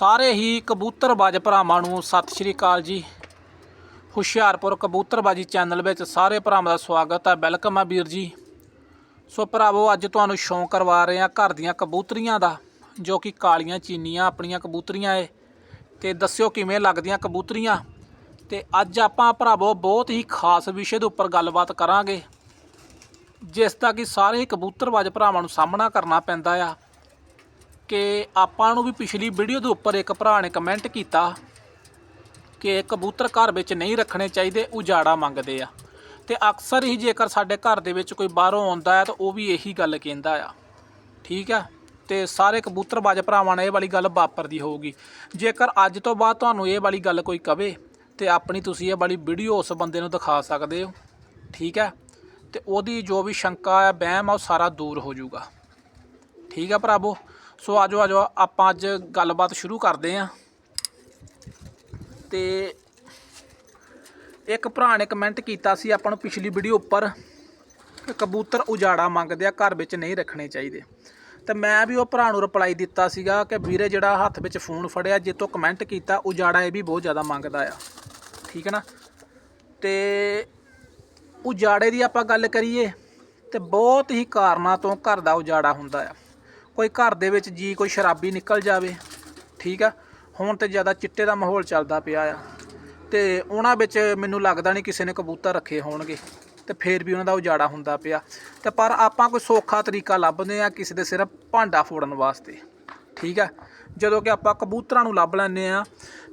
ਸਾਰੇ ਹੀ ਕਬੂਤਰਬਾਜ਼ ਭਰਾਵਾਂ ਨੂੰ ਸਤਿ ਸ਼੍ਰੀ ਅਕਾਲ ਜੀ। ਹੁਸ਼ਿਆਰਪੁਰ ਕਬੂਤਰਬਾਜੀ ਚੈਨਲ ਵਿੱਚ ਸਾਰੇ ਭਰਾਵਾਂ ਦਾ ਸਵਾਗਤ ਹੈ। ਵੈਲਕਮ ਹੈ ਵੀਰ ਜੀ। ਸੋ ਭਰਾਵੋ, ਅੱਜ ਤੁਹਾਨੂੰ ਸ਼ੌਂਕ ਕਰਵਾ ਰਹੇ ਹਾਂ ਘਰ ਦੀਆਂ ਕਬੂਤਰੀਆਂ ਦਾ, ਜੋ ਕਿ ਕਾਲੀਆਂ, ਚੀਨੀਆਂ ਆਪਣੀਆਂ ਕਬੂਤਰੀਆਂ ਏ। ਤੇ ਦੱਸਿਓ ਕਿਵੇਂ ਲੱਗਦੀਆਂ ਕਬੂਤਰੀਆਂ? ਤੇ ਅੱਜ ਆਪਾਂ ਭਰਾਵੋ ਬਹੁਤ ਹੀ ਖਾਸ ਵਿਸ਼ੇ ਦੇ ਉੱਪਰ ਗੱਲਬਾਤ ਕਰਾਂਗੇ, ਜਿਸ ਦਾ ਕਿ ਸਾਰੇ ਹੀ ਕਬੂਤਰਬਾਜ਼ ਭਰਾਵਾਂ ਨੂੰ ਸਾਹਮਣਾ ਕਰਨਾ ਪੈਂਦਾ ਆ। ਕਿ ਆਪਾਂ ਨੂੰ ਵੀ ਪਿਛਲੀ ਵੀਡੀਓ ਦੇ ਉੱਪਰ ਇੱਕ ਭਰਾ ਨੇ ਕਮੈਂਟ ਕੀਤਾ ਕਿ ਕਬੂਤਰ ਘਰ ਵਿੱਚ ਨਹੀਂ ਰੱਖਣੇ ਚਾਹੀਦੇ, ਉਜਾੜਾ ਮੰਗਦੇ ਆ। ਤੇ ਅਕਸਰ ਹੀ ਜੇਕਰ ਸਾਡੇ ਘਰ ਦੇ ਵਿੱਚ ਕੋਈ ਬਾਹਰੋਂ ਆਉਂਦਾ ਹੈ ਤਾਂ ਉਹ ਵੀ ਇਹੀ ਗੱਲ ਕਹਿੰਦਾ ਆ। ਠੀਕ ਆ? ਤੇ ਸਾਰੇ ਕਬੂਤਰਬਾਜ਼ ਭਰਾਵਾਂ ਨੇ ਇਹ ਵਾਲੀ ਗੱਲ ਵਾਪਰਦੀ ਹੋਊਗੀ। ਜੇਕਰ ਅੱਜ ਤੋਂ ਬਾਅਦ ਤੁਹਾਨੂੰ ਇਹ ਵਾਲੀ ਗੱਲ ਕੋਈ ਕਵੇ, ਤੇ ਆਪਣੀ ਤੁਸੀਂ ਇਹ ਵਾਲੀ ਵੀਡੀਓ ਉਸ ਬੰਦੇ ਨੂੰ ਦਿਖਾ ਸਕਦੇ ਹੋ। ਠੀਕ ਹੈ ਤੇ ਉਹਦੀ ਜੋ ਵੀ ਸ਼ੰਕਾ ਆ ਵਹਿਮ ਆ, ਉਹ ਸਾਰਾ ਦੂਰ ਹੋ ਜਾਊਗਾ। ਠੀਕ ਆ ਭਰਾਵੋ? ਸੋ ਆਜੋ ਆਜੋ, ਆਪਾਂ ਅੱਜ ਗੱਲਬਾਤ ਸ਼ੁਰੂ ਕਰਦੇ ਆਂ। ਤੇ ਇੱਕ ਭਰਾ ਨੇ ਕਮੈਂਟ ਕੀਤਾ ਸੀ, ਆਪਾਂ ਨੂੰ ਪਿਛਲੀ ਵੀਡੀਓ ਉੱਪਰ ਕਬੂਤਰ ਉਜਾੜਾ ਮੰਗਦੇ ਆ, ਘਰ ਵਿੱਚ ਨਹੀਂ ਰੱਖਣੇ ਚਾਹੀਦੇ। ਤੇ ਮੈਂ ਵੀ ਉਹ ਭਰਾ ਨੂੰ ਰਿਪਲਾਈ ਦਿੱਤਾ ਸੀਗਾ ਕਿ ਵੀਰੇ ਜਿਹੜਾ ਹੱਥ ਵਿੱਚ ਫੋਨ ਫੜਿਆ, ਜੇ ਤੋਂ ਕਮੈਂਟ ਕੀਤਾ, ਉਜਾੜਾ ਇਹ ਵੀ ਬਹੁਤ ਜ਼ਿਆਦਾ ਮੰਗਦਾ ਆ। ਠੀਕ ਹੈ ਨਾ? ਤੇ ਉਜਾੜੇ ਦੀ ਆਪਾਂ ਗੱਲ ਕਰੀਏ, ਤੇ ਬਹੁਤ ਹੀ ਕਾਰਨਾਂ ਤੋਂ ਘਰ ਦਾ ਉਜਾੜਾ ਹੁੰਦਾ ਆ। ਕੋਈ ਘਰ ਦੇ ਵਿੱਚ ਜੀ ਕੋਈ ਸ਼ਰਾਬੀ ਨਿਕਲ ਜਾਵੇ, ਠੀਕ ਆ? ਹੁਣ ਤੇ ਜ਼ਿਆਦਾ ਚਿੱਟੇ ਦਾ ਮਾਹੌਲ ਚੱਲਦਾ ਪਿਆ ਆ। ਤੇ ਉਹਨਾਂ ਵਿੱਚ ਮੈਨੂੰ ਲੱਗਦਾ ਨਹੀਂ ਕਿਸੇ ਨੇ ਕਬੂਤਰ ਰੱਖੇ ਹੋਣਗੇ ਤੇ ਫੇਰ ਵੀ ਉਹਨਾਂ ਦਾ ਉਜਾੜਾ ਹੁੰਦਾ ਪਿਆ। ਤੇ ਪਰ ਆਪਾਂ ਕੋਈ ਸੌਖਾ ਤਰੀਕਾ ਲੱਭਦੇ ਆ ਕਿਸੇ ਦੇ ਸਿਰ ਭਾਂਡਾ ਫੋੜਨ ਵਾਸਤੇ, ਠੀਕ ਆ? ਜਦੋਂ ਕਿ ਆਪਾਂ ਕਬੂਤਰਾਂ ਨੂੰ ਲੱਭ ਲੈਂਦੇ ਆ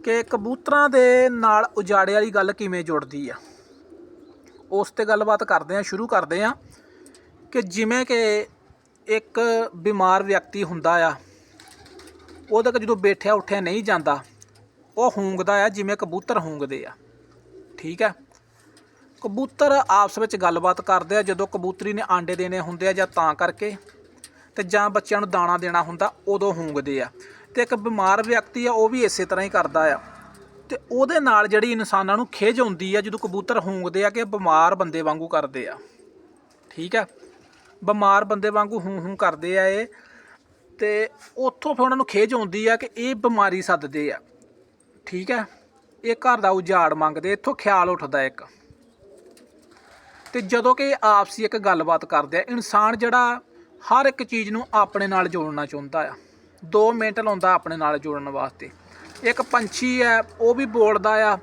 ਕਿ ਕਬੂਤਰਾਂ ਦੇ ਨਾਲ ਉਜਾੜੇ ਵਾਲੀ ਗੱਲ ਕਿਵੇਂ ਜੁੜਦੀ ਆ। ਉਸ ਤੇ ਗੱਲਬਾਤ ਕਰਦੇ ਆ, ਸ਼ੁਰੂ ਕਰਦੇ ਆ ਕਿ ਜਿਵੇਂ ਕਿ ਇੱਕ ਬਿਮਾਰ ਵਿਅਕਤੀ ਹੁੰਦਾ ਆ ਉਹਦੇ ਕੋਲ ਜਦੋਂ ਬੈਠਿਆ ਉੱਠਿਆ ਨਹੀਂ ਜਾਂਦਾ, ਉਹ ਹੂੰਗਦਾ ਆ ਜਿਵੇਂ ਕਬੂਤਰ ਹੂੰਗਦੇ ਆ। ਠੀਕ ਹੈ ਕਬੂਤਰ ਆਪਸ ਵਿੱਚ ਗੱਲਬਾਤ ਕਰਦੇ ਆ, ਜਦੋਂ ਕਬੂਤਰੀ ਨੇ ਆਂਡੇ ਦੇਣੇ ਹੁੰਦੇ ਆ ਜਾਂ ਤਾਂ ਕਰਕੇ, ਤੇ ਜਾਂ ਬੱਚਿਆਂ ਨੂੰ ਦਾਣਾ ਦੇਣਾ ਹੁੰਦਾ, ਉਦੋਂ ਹੂੰਗਦੇ ਆ। ਤੇ ਇੱਕ ਬਿਮਾਰ ਵਿਅਕਤੀ ਆ, ਉਹ ਵੀ ਇਸੇ ਤਰ੍ਹਾਂ ਹੀ ਕਰਦਾ ਆ। ਤੇ ਉਹਦੇ ਨਾਲ ਜਿਹੜੀ ਇਨਸਾਨਾਂ ਨੂੰ ਖਿਝ ਆਉਂਦੀ ਆ, ਜਦੋਂ ਕਬੂਤਰ ਹੂੰਗਦੇ ਆ ਕਿ ਬਿਮਾਰ ਬੰਦੇ ਵਾਂਗੂ ਕਰਦੇ ਆ। ਠੀਕ ਹੈ ਬਿਮਾਰ ਬੰਦੇ ਵਾਂਗੂ ਹੂੰ ਹੂੰ ਕਰਦੇ ਆ ਇਹ। ਤੇ ਉੱਥੋਂ ਫਿਰ ਉਹਨਾਂ ਨੂੰ ਖੇਜ ਆਉਂਦੀ ਆ ਕਿ ਇਹ ਬਿਮਾਰੀ ਸੱਦਦੇ ਆ। ਠੀਕ ਹੈ ਇਹ ਘਰ ਦਾ ਉਜਾੜ ਮੰਗਦੇ, ਇੱਥੋਂ ਖਿਆਲ ਉੱਠਦਾ ਇੱਕ। ਤੇ ਜਦੋਂ ਕਿ ਆਪਸੀ ਇੱਕ ਗੱਲਬਾਤ ਕਰਦੇ ਆ, ਇਨਸਾਨ ਜਿਹੜਾ ਹਰ ਇੱਕ ਚੀਜ਼ ਨੂੰ ਆਪਣੇ ਨਾਲ ਜੋੜਨਾ ਚਾਹੁੰਦਾ ਆ। 2 ਮਿੰਟ ਲਾਉਂਦਾ ਆਪਣੇ ਨਾਲ ਜੋੜਨ ਵਾਸਤੇ। ਇੱਕ ਪੰਛੀ ਹੈ ਉਹ ਵੀ ਬੋਲਦਾ ਆ।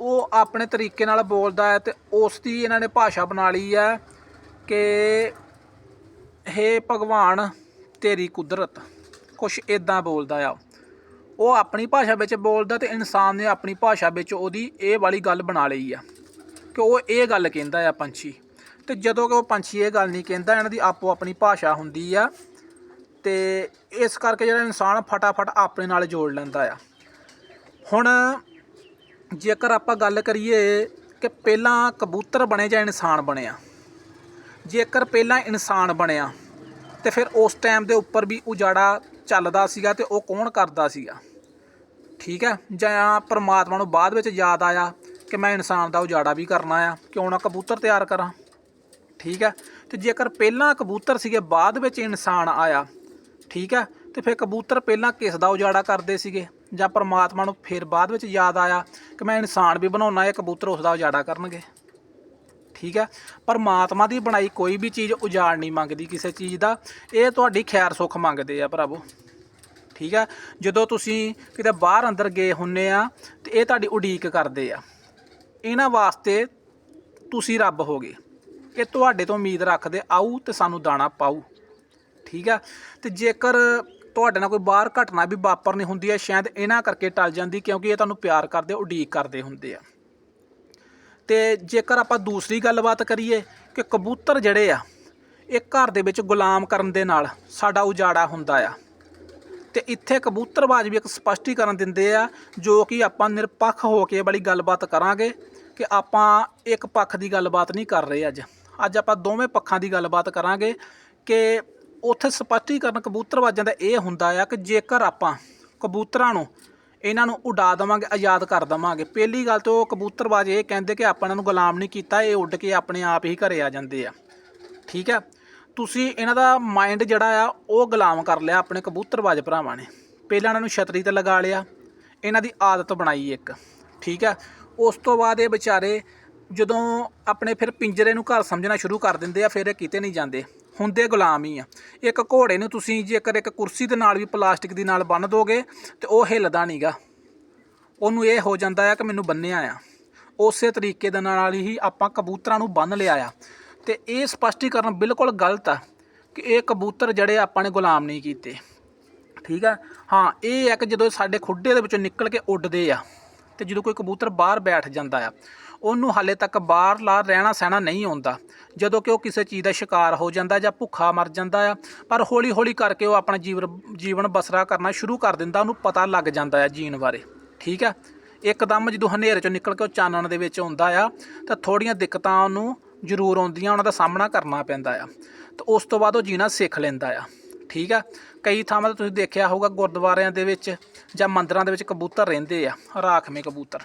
ਉਹ ਆਪਣੇ ਤਰੀਕੇ ਨਾਲ ਬੋਲਦਾ ਹੈ ਤੇ ਉਸ ਦੀ ਇਹਨਾਂ ਨੇ ਭਾਸ਼ਾ ਬਣਾ ਲਈ ਹੈ ਕਿ ਹੇ ਭਗਵਾਨ, ਤੇਰੀ ਕੁਦਰਤ। ਕੁਛ ਇਦਾਂ ਬੋਲਦਾ ਆ। ਉਹ ਆਪਣੀ ਭਾਸ਼ਾ ਵਿੱਚ ਬੋਲਦਾ ਤੇ ਇਨਸਾਨ ਨੇ ਆਪਣੀ ਭਾਸ਼ਾ ਵਿੱਚ ਉਹਦੀ ਇਹ ਵਾਲੀ ਗੱਲ ਬਣਾ ਲਈ ਆ ਕਿ ਉਹ ਇਹ ਗੱਲ ਕਹਿੰਦਾ ਆ ਪੰਛੀ। ਤੇ ਜਦੋਂ ਕਿ ਉਹ ਪੰਛੀ ਇਹ ਗੱਲ ਨਹੀਂ ਕਹਿੰਦਾ, ਇਹਨਾਂ ਦੀ ਆਪੋ ਆਪਣੀ ਭਾਸ਼ਾ ਹੁੰਦੀ ਆ ਤੇ ਇਸ ਕਰਕੇ ਜਿਹੜਾ ਇਨਸਾਨ ਫਟਾਫਟ ਆਪਣੇ ਨਾਲ ਜੋੜ ਲੈਂਦਾ ਆ। ਹੁਣ ਜੇਕਰ ਆਪਾਂ ਗੱਲ ਕਰੀਏ ਕਿ ਪਹਿਲਾਂ ਕਬੂਤਰ ਬਣੇ ਜਾਂ ਇਨਸਾਨ ਬਣਿਆ ਜੇਕਰ ਪਹਿਲਾਂ ਇਨਸਾਨ ਬਣਿਆ ਤੇ ਫਿਰ ਉਸ ਟਾਈਮ ਦੇ ਉੱਪਰ ਵੀ ਉਜਾੜਾ ਚੱਲਦਾ ਸੀਗਾ ਤੇ ਉਹ ਕੌਣ ਕਰਦਾ ਸੀਗਾ? ਠੀਕ ਹੈ? ਜਾਂ ਪਰਮਾਤਮਾ ਨੂੰ ਬਾਅਦ ਵਿੱਚ ਯਾਦ ਆਇਆ ਕਿ ਮੈਂ ਇਨਸਾਨ ਦਾ ਉਜਾੜਾ ਵੀ ਕਰਨਾ ਆ, ਕਿਉਂ ਨਾ ਕਬੂਤਰ ਤਿਆਰ ਕਰਾਂ? ਠੀਕ ਹੈ? ਤੇ ਜੇਕਰ ਪਹਿਲਾਂ ਕਬੂਤਰ ਸੀਗੇ, ਬਾਅਦ ਵਿੱਚ ਇਨਸਾਨ ਆਇਆ, ਠੀਕ ਹੈ? ਤੇ ਫਿਰ ਕਬੂਤਰ ਪਹਿਲਾਂ ਕਿਸ ਦਾ ਉਜਾੜਾ ਕਰਦੇ ਸੀਗੇ? ਜਾਂ ਪਰਮਾਤਮਾ ਨੂੰ ਫਿਰ ਬਾਅਦ ਵਿੱਚ ਯਾਦ ਆਇਆ ਕਿ ਮੈਂ ਇਨਸਾਨ ਵੀ ਬਣਾਉਣਾ ਹੈ ਕਬੂਤਰ ਉਸ ਦਾ ਉਜਾੜਾ ਕਰਨਗੇ? ਠੀਕ ਹੈ। ਪਰਮਾਤਮਾ ਦੀ ਬਣਾਈ ਕੋਈ ਵੀ ਚੀਜ਼ ਉਜਾੜ ਨਹੀਂ ਮੰਗਦੀ ਕਿਸੇ ਚੀਜ਼ ਦਾ। ਇਹ ਤੁਹਾਡੀ ਖੈਰ ਸੁੱਖ ਮੰਗਦੇ ਆ ਭਰਾਵੋ। ਠੀਕ ਹੈ। ਜਦੋਂ ਤੁਸੀਂ ਕਿਤੇ ਬਾਹਰ ਅੰਦਰ ਗਏ ਹੁੰਨੇ ਆ, ਤੇ ਇਹ ਤੁਹਾਡੀ ਉਡੀਕ ਕਰਦੇ ਆ। ਇਹਨਾਂ ਵਾਸਤੇ ਤੁਸੀਂ ਰੱਬ ਹੋਗੇ। ਇਹ ਤੁਹਾਡੇ ਤੋਂ ਉਮੀਦ ਰੱਖਦੇ ਆਊ ਤੇ ਸਾਨੂੰ ਦਾਣਾ ਪਾਊ। ਠੀਕ ਆ ਤੇ ਜੇਕਰ ਤੁਹਾਡੇ ਨਾਲ ਕੋਈ ਬਾਹਰ ਘਟਨਾ ਵੀ ਵਾਪਰਨੀ ਹੁੰਦੀ ਹੈ, ਸ਼ਾਇਦ ਇਹਨਾਂ ਕਰਕੇ ਟਲ ਜਾਂਦੀ ਕਿਉਂਕਿ ਇਹ ਤੁਹਾਨੂੰ ਪਿਆਰ ਕਰਦੇ, ਉਡੀਕ ਕਰਦੇ ਹੁੰਦੇ ਆ। ਤੇ ਜੇਕਰ ਆਪਾਂ ਦੂਸਰੀ ਗੱਲਬਾਤ ਕਰੀਏ ਕਿ ਕਬੂਤਰ ਜਿਹੜੇ ਆ, ਇਹ ਘਰ ਦੇ ਵਿੱਚ ਗੁਲਾਮ ਕਰਨ ਦੇ ਨਾਲ ਸਾਡਾ ਉਜਾੜਾ ਹੁੰਦਾ ਆ। ਤੇ ਇੱਥੇ ਕਬੂਤਰਬਾਜ਼ ਵੀ ਇੱਕ ਸਪਸ਼ਟੀਕਰਨ ਦਿੰਦੇ ਆ, ਜੋ ਕਿ ਆਪਾਂ ਨਿਰਪੱਖ ਹੋ ਕੇ ਵਾਲੀ ਗੱਲਬਾਤ ਕਰਾਂਗੇ ਕਿ ਆਪਾਂ ਇੱਕ ਪੱਖ ਦੀ ਗੱਲਬਾਤ ਨਹੀਂ ਕਰ ਰਹੇ ਅੱਜ। ਅੱਜ ਆਪਾਂ ਦੋਵੇਂ ਪੱਖਾਂ ਦੀ ਗੱਲਬਾਤ ਕਰਾਂਗੇ ਕਿ ਉੱਥੇ ਸਪਸ਼ਟੀਕਰਨ ਕਬੂਤਰਬਾਜ਼ਾਂ ਦਾ ਇਹ ਹੁੰਦਾ ਆ ਕਿ ਜੇਕਰ ਆਪਾਂ ਕਬੂਤਰਾਂ ਨੂੰ ਇਹਨਾਂ ਨੂੰ ਉਡਾ ਦੇਵਾਂਗੇ, ਆਜ਼ਾਦ ਕਰ ਦੇਵਾਂਗੇ। ਪਹਿਲੀ ਗੱਲ ਤਾਂ ਉਹ ਕਬੂਤਰਬਾਜ਼ ਇਹ ਕਹਿੰਦੇ ਕਿ ਆਪਾਂ ਇਹਨਾਂ ਨੂੰ ਗੁਲਾਮ ਨਹੀਂ ਕੀਤਾ, ਇਹ ਉੱਡ ਕੇ ਆਪਣੇ ਆਪ ਹੀ ਘਰੇ ਆ ਜਾਂਦੇ ਆ। ਠੀਕ ਹੈ? ਤੁਸੀਂ ਇਹਨਾਂ ਦਾ ਮਾਈਂਡ ਜਿਹੜਾ ਆ, ਉਹ ਗੁਲਾਮ ਕਰ ਲਿਆ ਆਪਣੇ ਕਬੂਤਰਬਾਜ਼ ਭਰਾਵਾਂ ਨੇ। ਪਹਿਲਾਂ ਇਹਨਾਂ ਨੂੰ ਛਤਰੀ ਤੇ ਲਗਾ ਲਿਆ, ਇਹਨਾਂ ਦੀ ਆਦਤ ਬਣਾਈ ਇੱਕ। ਠੀਕ ਹੈ? ਉਸ ਤੋਂ ਬਾਅਦ ਇਹ ਵਿਚਾਰੇ ਜਦੋਂ ਆਪਣੇ ਫਿਰ ਪਿੰਜਰੇ ਨੂੰ ਘਰ ਸਮਝਣਾ ਸ਼ੁਰੂ ਕਰ ਦਿੰਦੇ ਆ, ਫਿਰ ਇਹ ਕਿਤੇ ਨਹੀਂ ਜਾਂਦੇ। ਹੁੰਦੇ ਗੁਲਾਮ ਹੀ ਆ। ਇੱਕ ਘੋੜੇ ਨੂੰ ਤੁਸੀਂ ਜੇਕਰ ਇੱਕ ਕੁਰਸੀ ਦੇ ਨਾਲ ਵੀ ਪਲਾਸਟਿਕ ਦੀ ਨਾਲ ਬੰਨ ਦੋਗੇ ਤੇ ਉਹ ਹਿੱਲਦਾ ਨਹੀਂਗਾ ਉਹਨੂੰ ਇਹ ਹੋ ਜਾਂਦਾ ਆ ਕਿ ਮੈਨੂੰ ਬੰਨਿਆ ਆ। ਉਸੇ ਤਰੀਕੇ ਦੇ ਨਾਲ ਹੀ ਆਪਾਂ ਕਬੂਤਰਾਂ ਨੂੰ ਬੰਨ ਲਿਆ ਆ। ਤੇ ਇਹ ਸਪਸ਼ਟੀਕਰਨ ਬਿਲਕੁਲ ਗਲਤ ਆ ਕਿ ਇਹ ਕਬੂਤਰ ਜਿਹੜੇ ਆਪਾਂ ਨੇ ਗੁਲਾਮ ਨਹੀਂ ਕੀਤੇ। ਠੀਕ ਆ? ਹਾਂ, ਇਹ ਆ ਕਿ ਜਦੋਂ ਸਾਡੇ ਖੁੱਡੇ ਦੇ ਵਿੱਚੋਂ ਨਿਕਲ ਕੇ ਉੱਡਦੇ ਆ ਤੇ ਜਦੋਂ ਕੋਈ ਕਬੂਤਰ ਬਾਹਰ ਬੈਠ ਜਾਂਦਾ ਆ ਉਹਨੂੰ ਹਾਲੇ ਤੱਕ ਬਾਹਰ ਲਾ ਰਹਿਣਾ ਸਹਿਣਾ ਨਹੀਂ ਆਉਂਦਾ। ਜਦੋਂ ਕਿ ਉਹ ਕਿਸੇ ਚੀਜ਼ ਦਾ ਸ਼ਿਕਾਰ ਹੋ ਜਾਂਦਾ ਜਾਂ ਭੁੱਖਾ ਮਰ ਜਾਂਦਾ ਆ, ਪਰ ਹੌਲੀ ਹੌਲੀ ਕਰਕੇ ਉਹ ਆਪਣਾ ਜੀਵਨ ਜੀਵਨ ਬਸਰਾ ਕਰਨਾ ਸ਼ੁਰੂ ਕਰ ਦਿੰਦਾ, ਉਹਨੂੰ ਪਤਾ ਲੱਗ ਜਾਂਦਾ ਆ ਜੀਣ ਬਾਰੇ। ਠੀਕ ਆ? ਇੱਕਦਮ ਜਦੋਂ ਹਨੇਰੇ ਚੋਂ ਨਿਕਲ ਕੇ ਉਹ ਚਾਨਣ ਦੇ ਵਿੱਚ ਆਉਂਦਾ ਆ, ਤਾਂ ਥੋੜੀਆਂ ਦਿੱਕਤਾਂ ਉਹਨੂੰ ਜ਼ਰੂਰ ਆਉਂਦੀਆਂ, ਉਹਨਾਂ ਦਾ ਸਾਹਮਣਾ ਕਰਨਾ ਪੈਂਦਾ ਆ। ਤੇ ਉਸ ਤੋਂ ਬਾਅਦ ਉਹ ਜੀਣਾ ਸਿੱਖ ਲੈਂਦਾ ਆ। ਠੀਕ ਆ? ਕਈ ਥਾਵਾਂ ਤੇ ਤੁਸੀਂ ਦੇਖਿਆ ਹੋਊਗਾ ਗੁਰਦੁਆਰਿਆਂ ਦੇ ਵਿੱਚ ਜਾਂ ਮੰਦਰਾਂ ਦੇ ਵਿੱਚ ਕਬੂਤਰ ਰਹਿੰਦੇ ਆ, ਰਾਖਵੇਂ ਕਬੂਤਰ।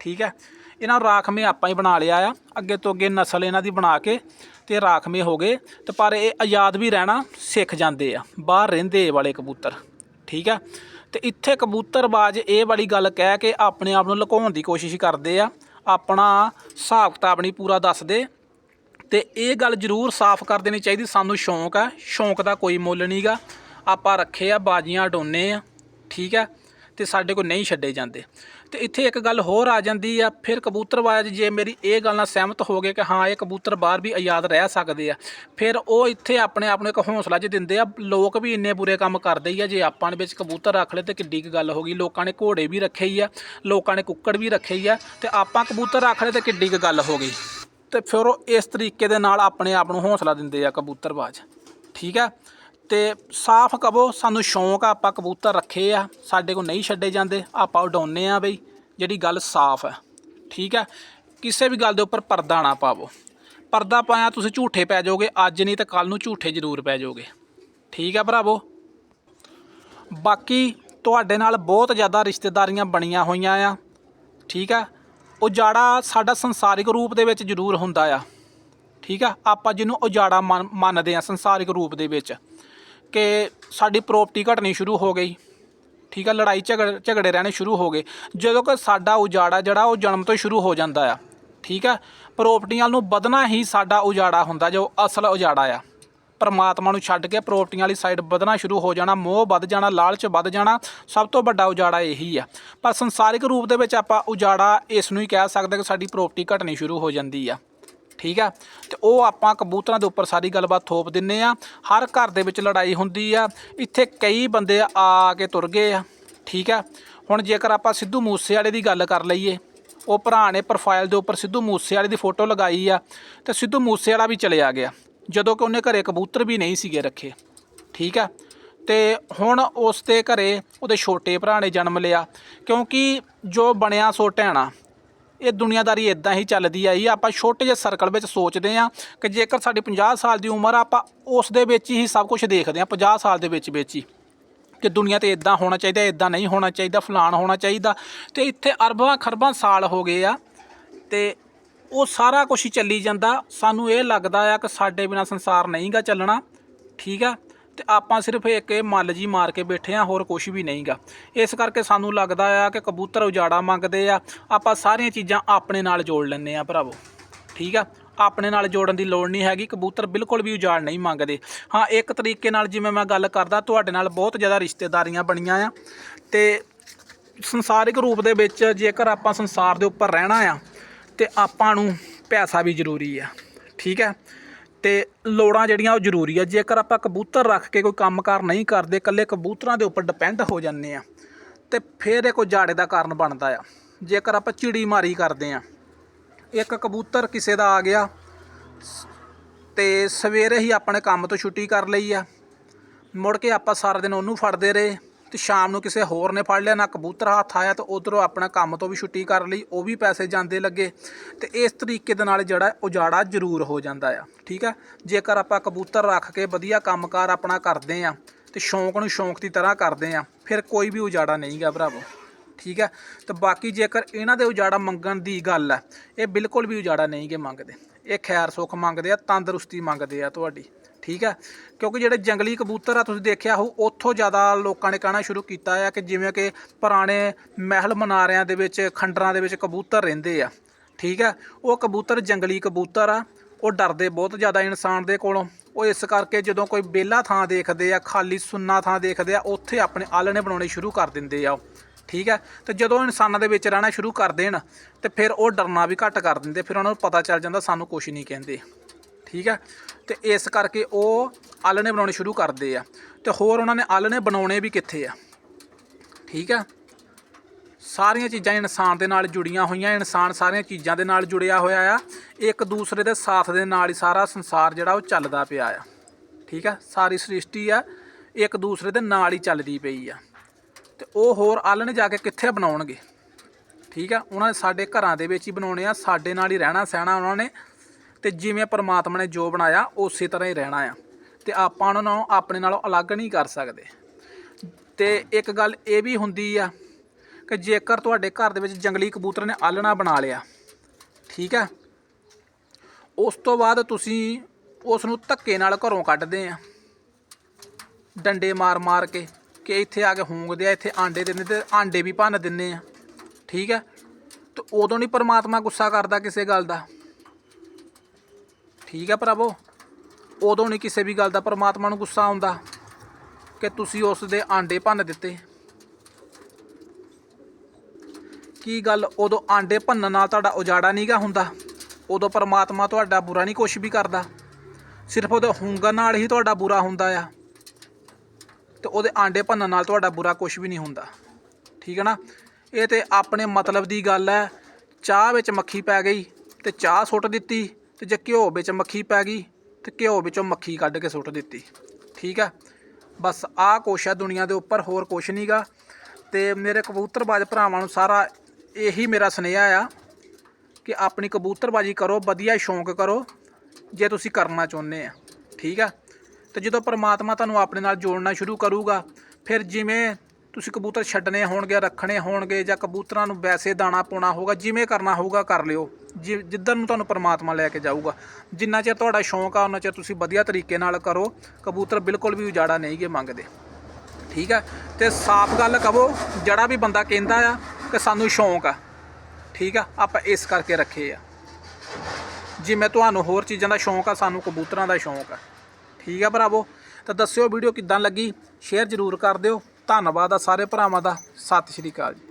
ਠੀਕ ਹੈ ਇਹਨਾਂ ਨੂੰ ਰਾਖਵੇਂ ਆਪਾਂ ਹੀ ਬਣਾ ਲਿਆ ਆ। ਅੱਗੇ ਤੋਂ ਅੱਗੇ ਨਸਲ ਇਹਨਾਂ ਦੀ ਬਣਾ ਕੇ ਤੇ ਰਾਖਵੇਂ ਹੋ ਗਏ। ਤੇ ਪਰ ਇਹ ਆਜ਼ਾਦ ਵੀ ਰਹਿਣਾ ਸਿੱਖ ਜਾਂਦੇ ਆ। ਬਾਹਰ ਰਹਿੰਦੇ ਵਾਲੇ ਕਬੂਤਰ। ਠੀਕ ਆ? ਤੇ ਇੱਥੇ ਕਬੂਤਰਬਾਜ਼ ਇਹ ਵਾਲੀ ਗੱਲ ਕਹਿ ਕੇ ਆਪਣੇ ਆਪ ਨੂੰ ਲੁਕਾਉਣ ਦੀ ਕੋਸ਼ਿਸ਼ ਕਰਦੇ ਆ। ਆਪਣਾ ਹਿਸਾਬ ਕਿਤਾਬ ਨਹੀਂ ਪੂਰਾ ਦੱਸਦੇ। ਤੇ ਇਹ ਗੱਲ ਜ਼ਰੂਰ ਸਾਫ਼ ਕਰ ਦੇਣੀ ਚਾਹੀਦੀ। ਸਾਨੂੰ ਸ਼ੌਂਕ ਆ। ਸ਼ੌਂਕ ਦਾ ਕੋਈ ਮੁੱਲ ਨਹੀਂਗਾ ਆਪਾਂ ਰੱਖੇ ਆ, ਬਾਜੀਆਂ ਡੋਨੇ ਆ। ਠੀਕ ਆ? ਤੇ ਸਾਡੇ ਕੋਲ ਨਹੀਂ ਛੱਡੇ ਜਾਂਦੇ। ਤੇ ਇੱਥੇ ਇੱਕ ਗੱਲ ਹੋਰ ਆ ਜਾਂਦੀ ਆ, ਫਿਰ ਕਬੂਤਰਬਾਜ਼ ਜੇ ਮੇਰੀ ਇਹ ਗੱਲ ਨਾਲ ਸਹਿਮਤ ਹੋ ਗਏ ਕਿ ਹਾਂ, ਇਹ ਕਬੂਤਰ ਬਾਹਰ ਵੀ ਆਜ਼ਾਦ ਰਹਿ ਸਕਦੇ ਆ, ਫਿਰ ਉਹ ਇੱਥੇ ਆਪਣੇ ਆਪ ਨੂੰ ਇੱਕ ਹੌਸਲਾ ਜਿਹਾ ਦਿੰਦੇ ਆ, ਲੋਕ ਵੀ ਇੰਨੇ ਬੁਰੇ ਕੰਮ ਕਰਦੇ ਹੀ ਆ, ਜੇ ਆਪਾਂ ਨੇ ਵਿੱਚ ਕਬੂਤਰ ਰੱਖ ਲਏ ਤੇ ਕਿੱਡੀ ਕੁ ਗੱਲ ਹੋ ਗਈ, ਲੋਕਾਂ ਨੇ ਘੋੜੇ ਵੀ ਰੱਖੇ ਹੀ ਆ, ਲੋਕਾਂ ਨੇ ਕੁੱਕੜ ਵੀ ਰੱਖੇ ਹੀ ਆ, ਤੇ ਆਪਾਂ ਕਬੂਤਰ ਰੱਖ ਲਏ ਤੇ ਕਿੱਡੀ ਕੁ ਗੱਲ ਹੋ ਗਈ, ਤੇ ਫਿਰ ਉਹ ਇਸ ਤਰੀਕੇ ਦੇ ਨਾਲ ਆਪਣੇ ਆਪ ਨੂੰ ਹੌਸਲਾ ਦਿੰਦੇ ਆ ਕਬੂਤਰਬਾਜ਼, ਠੀਕ ਆ? ਤੇ ਸਾਫ਼ ਕਵੋ, ਸਾਨੂੰ ਸ਼ੌਂਕ ਆ, ਆਪਾਂ ਕਬੂਤਰ ਰੱਖੇ ਆ, ਸਾਡੇ ਕੋਲ ਨਹੀਂ ਛੱਡੇ ਜਾਂਦੇ, ਆਪਾਂ ਉਡਾਉਂਦੇ ਆ ਬਈ, ਜਿਹੜੀ ਗੱਲ ਸਾਫ਼ ਆ, ਠੀਕ ਆ? ਕਿਸੇ ਵੀ ਗੱਲ ਦੇ ਉੱਪਰ ਪਰਦਾ ਨਾ ਪਾਵੋ। ਪਰਦਾ ਪਾਇਆ ਤੁਸੀਂ ਝੂਠੇ ਪੈ ਜਾਓਗੇ, ਅੱਜ ਨਹੀਂ ਤਾਂ ਕੱਲ ਨੂੰ ਝੂਠੇ ਜ਼ਰੂਰ ਪੈ ਜਾਓਗੇ। ਠੀਕ ਆ ਭਰਾਵੋ? ਬਾਕੀ ਤੁਹਾਡੇ ਨਾਲ ਬਹੁਤ ਜ਼ਿਆਦਾ ਰਿਸ਼ਤੇਦਾਰੀਆਂ ਬਣੀਆਂ ਹੋਈਆਂ ਆ, ਠੀਕ ਆ? ਉਜਾੜਾ ਸਾਡਾ ਸੰਸਾਰਿਕ ਰੂਪ ਦੇ ਵਿੱਚ ਜ਼ਰੂਰ ਹੁੰਦਾ ਆ, ਠੀਕ ਆ? ਆਪਾਂ ਜਿਹਨੂੰ ਉਜਾੜਾ ਮੰਨ- ਮੰਨਦੇ ਆ ਸੰਸਾਰਿਕ ਰੂਪ ਦੇ ਵਿੱਚ। ਕਿ ਸਾਡੀ ਪ੍ਰਾਪਰਟੀ ਘਟਣੀ ਸ਼ੁਰੂ ਹੋ ਗਈ। ਠੀਕ ਆ, ਲੜਾਈ ਝਗੜ, ਝਗੜੇ ਰਹਿਣੇ ਸ਼ੁਰੂ ਹੋ ਗਏ। ਜਦੋਂ ਕਿ ਸਾਡਾ ਉਜਾੜਾ ਜਿਹੜਾ ਉਹ ਜਨਮ ਤੋਂ ਸ਼ੁਰੂ ਹੋ ਜਾਂਦਾ ਆ। ਠੀਕ ਆ ਪ੍ਰਾਪਰਟੀਆਂ ਨੂੰ ਵਧਣਾ ਹੀ ਸਾਡਾ ਉਜਾੜਾ ਹੁੰਦਾ, ਜੋ ਅਸਲ ਉਜਾੜਾ ਆ। ਪਰਮਾਤਮਾ ਨੂੰ ਛੱਡ ਕੇ ਪ੍ਰਾਪਰਟੀਆਂ ਵਾਲੀ ਸਾਈਡ ਵਧਣਾ ਸ਼ੁਰੂ ਹੋ ਜਾਣਾ, ਮੋਹ ਵੱਧ ਜਾਣਾ, ਲਾਲਚ ਵੱਧ ਜਾਣਾ, ਸਭ ਤੋਂ ਵੱਡਾ ਉਜਾੜਾ ਇਹੀ ਆ। ਪਰ ਸੰਸਾਰਿਕ ਰੂਪ ਦੇ ਵਿੱਚ ਆਪਾਂ ਉਜਾੜਾ ਇਸ ਨੂੰ ਹੀ ਕਹਿ ਸਕਦੇ ਕਿ ਸਾਡੀ ਪ੍ਰਾਪਰਟੀ ਘਟਣੀ ਸ਼ੁਰੂ ਹੋ ਜਾਂਦੀ ਆ। ਠੀਕ ਆ ਤੇ ਉਹ ਆਪਾਂ ਕਬੂਤਰਾਂ ਦੇ ਉੱਪਰ ਸਾਰੀ ਗੱਲਬਾਤ ਥੋਪ ਦਿੰਨੇ ਆ। ਹਰ ਘਰ ਦੇ ਵਿੱਚ ਲੜਾਈ ਹੁੰਦੀ ਆ। ਇੱਥੇ ਕਈ ਬੰਦੇ ਆ ਕੇ ਤੁਰ ਗਏ ਆ। ਠੀਕ ਆ ਹੁਣ ਜੇਕਰ ਆਪਾਂ ਸਿੱਧੂ ਮੂਸੇ ਵਾਲੇ ਦੀ ਗੱਲ ਕਰ ਲਈਏ, ਉਹ ਭਰਾ ਨੇ ਪ੍ਰੋਫਾਈਲ ਦੇ ਉੱਪਰ ਸਿੱਧੂ ਮੂਸੇ ਵਾਲੇ ਦੀ ਫੋਟੋ ਲਗਾਈ ਆ ਤੇ ਸਿੱਧੂ ਮੂਸੇ ਵਾਲਾ ਵੀ ਆ ਗਿਆ, ਜਦੋਂ ਕਿ ਉਹਨੇ ਘਰੇ ਕਬੂਤਰ ਵੀ ਨਹੀਂ ਸੀਗੇ ਰੱਖੇ। ਠੀਕ ਆ ਤੇ ਹੁਣ ਉਸ ਦੇ ਘਰੇ ਉਹਦੇ ਛੋਟੇ ਭਰਾ ਨੇ ਜਨਮ ਲਿਆ, ਕਿਉਂਕਿ ਜੋ ਬਣਿਆ ਸੋ ਟਹਿਣਾ। ਇਹ ਦੁਨੀਆਦਾਰੀ ਇਦਾਂ ਹੀ ਚੱਲਦੀ ਆਈ ਆ। ਆਪਾਂ ਛੋਟੇ ਜਿਹੇ ਸਰਕਲ ਵਿੱਚ ਸੋਚਦੇ ਆ ਕਿ ਜੇਕਰ ਸਾਡੀ 50 ਸਾਲ ਦੀ ਉਮਰ ਆ, ਆਪਾਂ ਉਸ ਦੇ ਵਿੱਚ ਹੀ ਸਭ ਕੁਝ ਦੇਖਦੇ ਆ 50 ਸਾਲ ਦੇ ਵਿੱਚ ਵਿੱਚ ਹੀ ਕਿ ਦੁਨੀਆ ਤੇ ਇਦਾਂ ਹੋਣਾ ਚਾਹੀਦਾ ਇਦਾਂ ਨਹੀਂ ਹੋਣਾ ਚਾਹੀਦਾ, ਫਲਾਣ ਹੋਣਾ ਚਾਹੀਦਾ। ਤੇ ਇੱਥੇ ਅਰਬਾਂ ਖਰਬਾਂ ਸਾਲ ਹੋ ਗਏ ਆ ਤੇ ਉਹ ਸਾਰਾ ਕੁਝ ਹੀ ਚੱਲੀ ਜਾਂਦਾ। ਸਾਨੂੰ ਇਹ ਲੱਗਦਾ ਆ ਕਿ ਸਾਡੇ ਬਿਨਾ ਸੰਸਾਰ ਨਹੀਂਗਾ ਚੱਲਣਾ। ਠੀਕ ਆ? ਤੇ ਆਪਾਂ ਸਿਰਫ ਇੱਕ ਇਹ ਮੱਲ ਜੀ ਮਾਰ ਕੇ ਬੈਠੇ ਆ ਹੋਰ ਕੁਝ ਵੀ ਨਹੀਂਗਾ। ਇਸ ਕਰਕੇ ਸਾਨੂੰ ਲੱਗਦਾ ਆ ਕਿ ਕਬੂਤਰ ਉਜਾੜਾ ਮੰਗਦੇ ਆ। ਆਪਾਂ ਸਾਰੀਆਂ ਚੀਜ਼ਾਂ ਆਪਣੇ ਨਾਲ ਜੋੜ ਲੈਂਦੇ ਆ ਭਰਾਵੋ। ਠੀਕ ਆ? ਆਪਣੇ ਨਾਲ ਜੋੜਨ ਦੀ ਲੋੜ ਨਹੀਂ ਹੈਗੀ, ਕਬੂਤਰ ਬਿਲਕੁਲ ਵੀ ਉਜਾੜ ਨਹੀਂ ਮੰਗਦੇ। ਹਾਂ, ਇੱਕ ਤਰੀਕੇ ਨਾਲ ਜਿਵੇਂ ਮੈਂ ਗੱਲ ਕਰਦਾ, ਤੁਹਾਡੇ ਨਾਲ ਬਹੁਤ ਜ਼ਿਆਦਾ ਰਿਸ਼ਤੇਦਾਰੀਆਂ ਬਣੀਆਂ ਆ ਤੇ ਸੰਸਾਰਿਕ ਰੂਪ ਦੇ ਵਿੱਚ ਜੇਕਰ ਆਪਾਂ ਸੰਸਾਰ ਦੇ ਉੱਪਰ ਰਹਿਣਾ ਆ, ਤੇ ਆਪਾਂ ਨੂੰ ਪੈਸਾ ਵੀ ਜ਼ਰੂਰੀ ਆ। ਠੀਕ ਹੈ ਤੇ ਲੋੜਾਂ ਜਿਹੜੀਆਂ ਉਹ ਜ਼ਰੂਰੀ ਆ। ਜੇਕਰ ਆਪਾਂ ਕਬੂਤਰ ਰੱਖ ਕੇ ਕੋਈ ਕੰਮਕਾਰ ਨਹੀਂ ਕਰਦੇ, ਇਕੱਲੇ ਕਬੂਤਰਾਂ ਦੇ ਉੱਪਰ ਡਿਪੈਂਡ ਹੋ ਜਾਂਦੇ ਆ, ਤੇ ਫਿਰ ਇਹ ਕੋਈ ਜਾੜੇ ਦਾ ਕਾਰਨ ਬਣਦਾ ਆ। ਜੇਕਰ ਆਪਾਂ ਚਿੜੀ ਮਾਰੀ ਕਰਦੇ ਆ, ਇੱਕ ਕਬੂਤਰ ਕਿਸੇ ਦਾ ਆ ਗਿਆ, ਤੇ ਸਵੇਰੇ ਹੀ ਆਪਣੇ ਕੰਮ ਤੋਂ ਛੁੱਟੀ ਕਰ ਲਈ ਆ, ਮੁੜ ਕੇ ਆਪਾਂ ਸਾਰਾ ਦਿਨ ਉਹਨੂੰ ਫੜਦੇ ਰਹੇ ਤੇ ਸ਼ਾਮ ਨੂੰ ਕਿਸੇ ਹੋਰ ਨੇ ਫੜ ਲਿਆ, ਨਾ ਕਬੂਤਰ ਹੱਥ ਆਇਆ ਤੇ ਉਧਰੋਂ ਆਪਣਾ ਕੰਮ ਤੋਂ ਵੀ ਛੁੱਟੀ ਕਰ ਲਈ, ਉਹ ਵੀ ਪੈਸੇ ਜਾਂਦੇ ਲੱਗੇ ਤੇ ਇਸ ਤਰੀਕੇ ਦੇ ਨਾਲ ਜਿਹੜਾ ਉਜਾੜਾ ਜ਼ਰੂਰ ਹੋ ਜਾਂਦਾ ਆ, ਠੀਕ ਆ? ਜੇਕਰ ਆਪਾਂ ਕਬੂਤਰ ਰੱਖ ਕੇ ਵਧੀਆ ਕੰਮਕਾਰ ਆਪਣਾ ਕਰਦੇ ਆ ਤੇ ਸ਼ੌਂਕ ਨੂੰ ਸ਼ੌਂਕ ਦੀ ਤਰ੍ਹਾਂ ਕਰਦੇ ਆ, ਫਿਰ ਕੋਈ ਵੀ ਉਜਾੜਾ ਨਹੀਂਗਾ ਭਰਾਵੋ, ਠੀਕ ਹੈ ਤੇ ਬਾਕੀ ਜੇਕਰ ਇਹਨਾਂ ਦੇ ਉਜਾੜਾ ਮੰਗਣ ਦੀ ਗੱਲ ਹੈ ਇਹ ਬਿਲਕੁਲ ਵੀ ਉਜਾੜਾ ਨਹੀਂ ਗੇ ਮੰਗਦੇ, ਇਹ ਖੈਰ ਸੁੱਖ ਮੰਗਦੇ ਆ, ਤੰਦਰੁਸਤੀ ਮੰਗਦੇ ਆ ਤੁਹਾਡੀ। ਠੀਕ ਹੈ? ਕਿਉਂਕਿ ਜਿਹੜੇ ਜੰਗਲੀ ਕਬੂਤਰ ਆ, ਤੁਸੀਂ ਦੇਖਿਆ ਹੋ ਉੱਥੋਂ ਜ਼ਿਆਦਾ ਲੋਕਾਂ ਨੇ ਕਹਿਣਾ ਸ਼ੁਰੂ ਕੀਤਾ ਆ ਕਿ ਜਿਵੇਂ ਕਿ ਪੁਰਾਣੇ ਮਹਿਲ ਮਨਾਰਿਆਂ ਦੇ ਵਿੱਚ, ਖੰਡਰਾਂ ਦੇ ਵਿੱਚ ਕਬੂਤਰ ਰਹਿੰਦੇ ਆ। ਠੀਕ ਹੈ? ਉਹ ਕਬੂਤਰ ਜੰਗਲੀ ਕਬੂਤਰ ਆ, ਉਹ ਡਰਦੇ ਬਹੁਤ ਜ਼ਿਆਦਾ ਇਨਸਾਨ ਦੇ ਕੋਲੋਂ। ਉਹ ਇਸ ਕਰਕੇ ਜਦੋਂ ਕੋਈ ਬੇਲਾ ਥਾਂ ਦੇਖਦੇ ਆ, ਖਾਲੀ ਸੁੰਨਾ ਥਾਂ ਦੇਖਦੇ ਆ, ਉੱਥੇ ਆਪਣੇ ਆਲਣੇ ਬਣਾਉਣੇ ਸ਼ੁਰੂ ਕਰ ਦਿੰਦੇ ਆ ਉਹ। ਠੀਕ ਹੈ? ਤੇ ਜਦੋਂ ਇਨਸਾਨਾਂ ਦੇ ਵਿੱਚ ਰਹਿਣਾ ਸ਼ੁਰੂ ਕਰ ਦੇਣ, ਤੇ ਫਿਰ ਉਹ ਡਰਨਾ ਵੀ ਘੱਟ ਕਰ ਦਿੰਦੇ, ਫਿਰ ਉਹਨਾਂ ਨੂੰ ਪਤਾ ਚੱਲ ਜਾਂਦਾ ਸਾਨੂੰ ਕੁਝ ਨਹੀਂ ਕਹਿੰਦੇ। ਠੀਕ ਹੈ? ਤੇ ਇਸ ਕਰਕੇ ਉਹ ਆਲਣੇ ਬਣਾਉਣੇ ਸ਼ੁਰੂ ਕਰਦੇ ਆ। ਤੇ ਹੋਰ ਉਹਨਾਂ ਨੇ ਆਲਣੇ ਬਣਾਉਣੇ ਵੀ ਕਿੱਥੇ ਆ? ਠੀਕ ਹੈ? ਸਾਰੀਆਂ ਚੀਜ਼ਾਂ ਇਨਸਾਨ ਦੇ ਨਾਲ ਜੁੜੀਆਂ ਹੋਈਆਂ, ਇਨਸਾਨ ਸਾਰੀਆਂ ਚੀਜ਼ਾਂ ਦੇ ਨਾਲ ਜੁੜਿਆ ਹੋਇਆ ਆ। ਇੱਕ ਦੂਸਰੇ ਦੇ ਸਾਥ ਦੇ ਨਾਲ ਹੀ ਸਾਰਾ ਸੰਸਾਰ ਜਿਹੜਾ ਉਹ ਚੱਲਦਾ ਪਿਆ ਆ। ਠੀਕ ਆ ਸਾਰੀ ਸ੍ਰਿਸ਼ਟੀ ਆ, ਇੱਕ ਦੂਸਰੇ ਦੇ ਨਾਲ ਹੀ ਚੱਲਦੀ ਪਈ ਆ। ਤੇ ਉਹ ਹੋਰ ਆਲਣੇ ਜਾ ਕੇ ਕਿੱਥੇ ਬਣਾਉਣਗੇ? ਠੀਕ ਆ ਉਹਨਾਂ ਨੇ ਸਾਡੇ ਘਰਾਂ ਦੇ ਵਿੱਚ ਹੀ ਬਣਾਉਣੇ ਆ, ਸਾਡੇ ਨਾਲ ਹੀ ਰਹਿਣਾ ਸਹਿਣਾ ਉਹਨਾਂ ਨੇ। ਤੇ ਜਿਵੇਂ ਪਰਮਾਤਮਾ ਨੇ ਜੋ ਬਣਾਇਆ, ਉਸੇ ਤਰ੍ਹਾਂ ਹੀ ਰਹਿਣਾ ਆ। ਤੇ ਆਪਾਂ ਉਹਨਾਂ ਨੂੰ ਆਪਣੇ ਨਾਲੋਂ ਅਲੱਗ ਨਹੀਂ ਕਰ ਸਕਦੇ। ਤੇ ਇੱਕ ਗੱਲ ਇਹ ਵੀ ਹੁੰਦੀ ਆ ਕਿ ਜੇਕਰ ਤੁਹਾਡੇ ਘਰ ਦੇ ਵਿੱਚ ਜੰਗਲੀ ਕਬੂਤਰ ਨੇ ਆਲਣਾ ਬਣਾ ਲਿਆ, ਠੀਕ ਹੈ ਉਸ ਤੋਂ ਬਾਅਦ ਤੁਸੀਂ ਉਸ ਨੂੰ ਧੱਕੇ ਨਾਲ ਘਰੋਂ ਕੱਢਦੇ ਆ। ਡੰਡੇ ਮਾਰ-ਮਾਰ ਕੇ ਕਿ ਇੱਥੇ ਆ ਕੇ ਹੂੰਗਦੇ ਆ, ਇੱਥੇ ਆਂਡੇ ਦਿੰਦੇ ਤੇ ਆਂਡੇ ਵੀ ਭੰਨ ਦਿੰਨੇ ਆ, ਠੀਕ ਹੈ ਤੇ ਉਦੋਂ ਨਹੀਂ ਪਰਮਾਤਮਾ ਗੁੱਸਾ ਕਰਦਾ ਕਿਸੇ ਗੱਲ ਦਾ। ਠੀਕ ਹੈ ਭਰਾਵੋ? ਉਦੋਂ ਨਹੀਂ ਕਿਸੇ ਵੀ ਗੱਲ ਦਾ ਪਰਮਾਤਮਾ ਨੂੰ ਗੁੱਸਾ ਆਉਂਦਾ ਕਿ ਤੁਸੀਂ ਉਸ ਦੇ ਆਂਡੇ ਭੰਨ ਦਿੱਤੇ। ਕੀ ਗੱਲ ਉਦੋਂ ਆਂਡੇ ਭੰਨਣ ਨਾਲ ਤੁਹਾਡਾ ਉਜਾੜਾ ਨਹੀਂਗਾ ਹੁੰਦਾ? ਉਦੋਂ ਪਰਮਾਤਮਾ ਤੁਹਾਡਾ ਬੁਰਾ ਨਹੀਂ ਕੁਛ ਵੀ ਕਰਦਾ। ਸਿਰਫ ਉਹਦੇ ਹੁੰਗਰ ਨਾਲ ਹੀ ਤੁਹਾਡਾ ਬੁਰਾ ਹੁੰਦਾ ਆ। ਤੇ ਉਹਦੇ ਆਂਡੇ ਭੰਨਣ ਨਾਲ ਤੁਹਾਡਾ ਬੁਰਾ ਕੁਛ ਵੀ ਨਹੀਂ ਹੁੰਦਾ। ਠੀਕ ਹੈ ਨਾ? ਇਹ ਤੇ ਆਪਣੇ ਮਤਲਬ ਦੀ ਗੱਲ ਹੈ। ਚਾਹ ਵਿੱਚ ਮੱਖੀ ਪੈ ਗਈ ਤੇ ਚਾਹ ਸੁੱਟ ਦਿੱਤੀ। ਤੇ ਜੇ ਘਿਓ ਵਿੱਚ ਮੱਖੀ ਪੈ ਗਈ ਤੇ ਘਿਓ ਵਿੱਚੋਂ ਮੱਖੀ ਕੱਢ ਕੇ ਸੁੱਟ ਦਿੱਤੀ। ਠੀਕ ਹੈ ਬਸ ਆਹ ਕੁਛ ਹੈ ਦੁਨੀਆ ਦੇ ਉੱਪਰ, ਹੋਰ ਕੁਛ ਨਹੀਂਗਾ ਤੇ ਮੇਰੇ ਕਬੂਤਰਬਾਜ਼ ਭਰਾਵਾਂ ਨੂੰ ਸਾਰਾ ਇਹੀ ਮੇਰਾ ਸੁਨੇਹਾ ਆ ਕਿ ਆਪਣੀ ਕਬੂਤਰਬਾਜੀ ਕਰੋ, ਵਧੀਆ ਸ਼ੌਂਕ ਕਰੋ, ਜੇ ਤੁਸੀਂ ਕਰਨਾ ਚਾਹੁੰਦੇ ਆ। ਠੀਕ ਆ? ਤੇ ਜਦੋਂ ਪਰਮਾਤਮਾ ਤੁਹਾਨੂੰ ਆਪਣੇ ਨਾਲ ਜੋੜਨਾ ਸ਼ੁਰੂ ਕਰੂਗਾ, ਫਿਰ ਜਿਵੇਂ ਤੁਸੀਂ ਕਬੂਤਰ ਛੱਡਣੇ ਹੋਣਗੇ, ਰੱਖਣੇ ਹੋਣਗੇ ਜਾਂ ਕਬੂਤਰਾਂ ਨੂੰ ਵੈਸੇ ਦਾਣਾ ਪਾਉਣਾ ਹੋਊਗਾ, ਜਿਵੇਂ ਕਰਨਾ ਹੋਊਗਾ ਕਰ ਲਿਓ। ਜਿ- ਜਿੱਧਰ ਨੂੰ ਤੁਹਾਨੂੰ ਪਰਮਾਤਮਾ ਲੈ ਕੇ ਜਾਊਗਾ। ਜਿੰਨਾ ਚਿਰ ਤੁਹਾਡਾ ਸ਼ੌਂਕ ਆ, ਉਹਨਾਂ ਚਿਰ ਤੁਸੀਂ ਵਧੀਆ ਤਰੀਕੇ ਨਾਲ ਕਰੋ। ਕਬੂਤਰ ਬਿਲਕੁਲ ਵੀ ਉਜਾੜਾ ਨਹੀਂਗੇ ਮੰਗਦੇ। ਠੀਕ ਆ? ਤੇ ਸਾਫ਼ ਗੱਲ ਕਹੋ ਜਿਹੜਾ ਵੀ ਬੰਦਾ ਕਹਿੰਦਾ ਆ ਕਿ ਸਾਨੂੰ ਸ਼ੌਂਕ ਆ। ਠੀਕ ਆ? ਆਪਾਂ ਇਸ ਕਰਕੇ ਰੱਖੇ ਆ। ਜਿਵੇਂ ਤੁਹਾਨੂੰ ਹੋਰ ਚੀਜ਼ਾਂ ਦਾ ਸ਼ੌਂਕ ਆ, ਸਾਨੂੰ ਕਬੂਤਰਾਂ ਦਾ ਸ਼ੌਂਕ ਆ। ਠੀਕ ਆ ਭਰਾਵੋ? ਤਾਂ ਦੱਸਿਓ ਵੀਡੀਓ ਕਿੱਦਾਂ ਲੱਗੀ? ਸ਼ੇਅਰ ਜ਼ਰੂਰ ਕਰ ਦਿਓ। ਧੰਨਵਾਦ ਆ ਸਾਰੇ ਭਰਾਵਾਂ ਦਾ। ਸਤਿ ਸ਼੍ਰੀ ਅਕਾਲ ਜੀ।